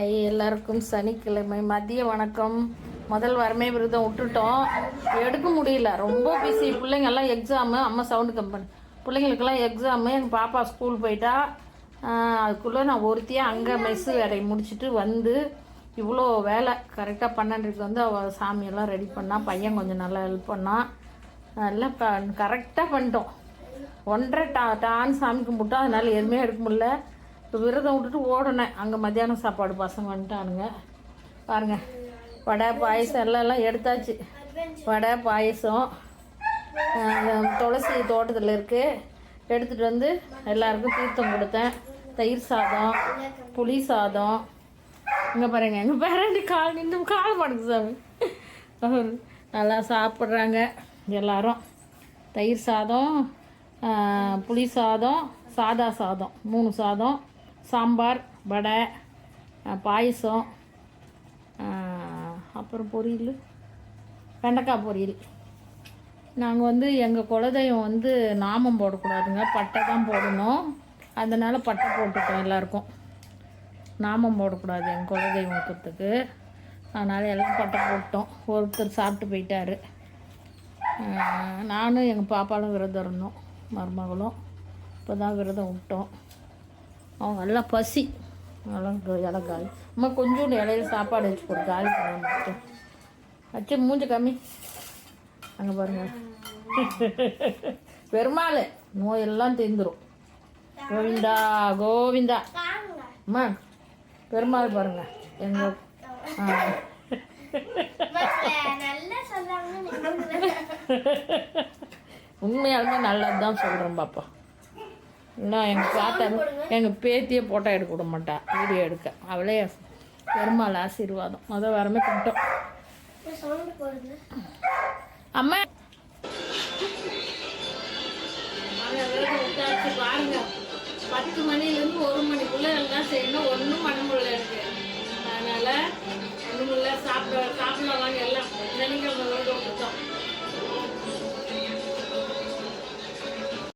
எல்லாருக்கும் சனிக்கிழமை மதிய வணக்கம். முதல் வரமே விரதம் விட்டுட்டோம். எடுக்க முடியல. ரொம்ப பிஸி பிள்ளைங்கெல்லாம் எக்ஸாமு அம்மா சவுண்டு கம்பெனி பிள்ளைங்களுக்கெல்லாம் எக்ஸாமு எங்கள் பாப்பா ஸ்கூல் போயிட்டா. அதுக்குள்ளே நான் ஒருத்தியாக அங்கே மெஸ்ஸு வேலையை முடிச்சுட்டு வந்து இவ்வளோ வேலை கரெக்டாக பன்னெண்டுக்கு வந்து அவள் சாமியெல்லாம் ரெடி பண்ணா பையன் கொஞ்சம் நல்லா ஹெல்ப் பண்ணான் நல்லா ப கரெக்டாக பண்ணிட்டோம். ஒன்றரை டா டான் சாமி கும்பிட்டோம் அதனால் எதுவுமே எடுக்க முடியல. இப்போ விரதம் விட்டுட்டு ஓடினேன் அங்கே மத்தியானம் சாப்பாடு பசங்க வந்துட்டானுங்க. பாருங்க. வடை பாயசம் எல்லாம் எல்லாம் எடுத்தாச்சு. வடை பாயசம் துளசி தோட்டத்தில் இருக்குது எடுத்துகிட்டு வந்து எல்லாருக்கும் தீர்த்தம் கொடுத்தேன். தயிர் சாதம் புளி சாதம். இங்கே பாருங்க. எங்கள் பேரண்டி கால் நின்று கால் மாட்டுக்கு சாமி. நல்லா சாப்பிட்றாங்க எல்லாரும். தயிர் சாதம் புளி சாதம் சாதா சாதம். மூணு சாதம். சாம்பார் வடை பாயசம் அப்புறம் பொரியல். வெண்டைக்காய் பொரியல். நாங்கள் வந்து எங்கள் குலதெய்வம் வந்து நாமம் போடக்கூடாதுங்க. பட்டை தான் போடணும். அதனால் பட்டை போட்டுட்டோம் எல்லாருக்கும். நாமம் போடக்கூடாது எங்கள் குலதெய்வத்துக்கு அதனால் எல்லாம் பட்டை போட்டோம் ஒருத்தர் சாப்பிட்டு போயிட்டார். நானும் எங்கள் பாப்பாலும் விரதம் இருந்தோம். மருமகளும். இப்போ தான் விரதம் விட்டோம். அவங்க எல்லாம் பசி. க- இலை காலி அம்மா கொஞ்சோண்டு இலையில சாப்பாடு வச்சு கொடு காலி பண்ண மட்டும் வச்சு மூஞ்சி கம்மி. அங்கே பாருங்க. பெருமாள் நோயெல்லாம் தீர்ந்துரும் கோவிந்தா கோவிந்தா. அம்மா பெருமாள் பாருங்க. எங்க. நல்லா உண்மையாலுமே நல்லது தான் சொல்கிறேன் பாப்பா. இன்னும் எங்கள் பாத்தா எங்கள் பேத்தியே போட்டோ எடுக்க விட மாட்டா. வீடியோ எடுக்க. அவளே பெருமாள் ஆசீர்வாதம். முத வாரமே போடுங்க. அம்மா. பாருங்க. பத்து மணிலேருந்து ஒரு மணிக்குள்ளே எல்லாம் செய்யணும். ஒன்றும் பண்ண முடியல இருக்கு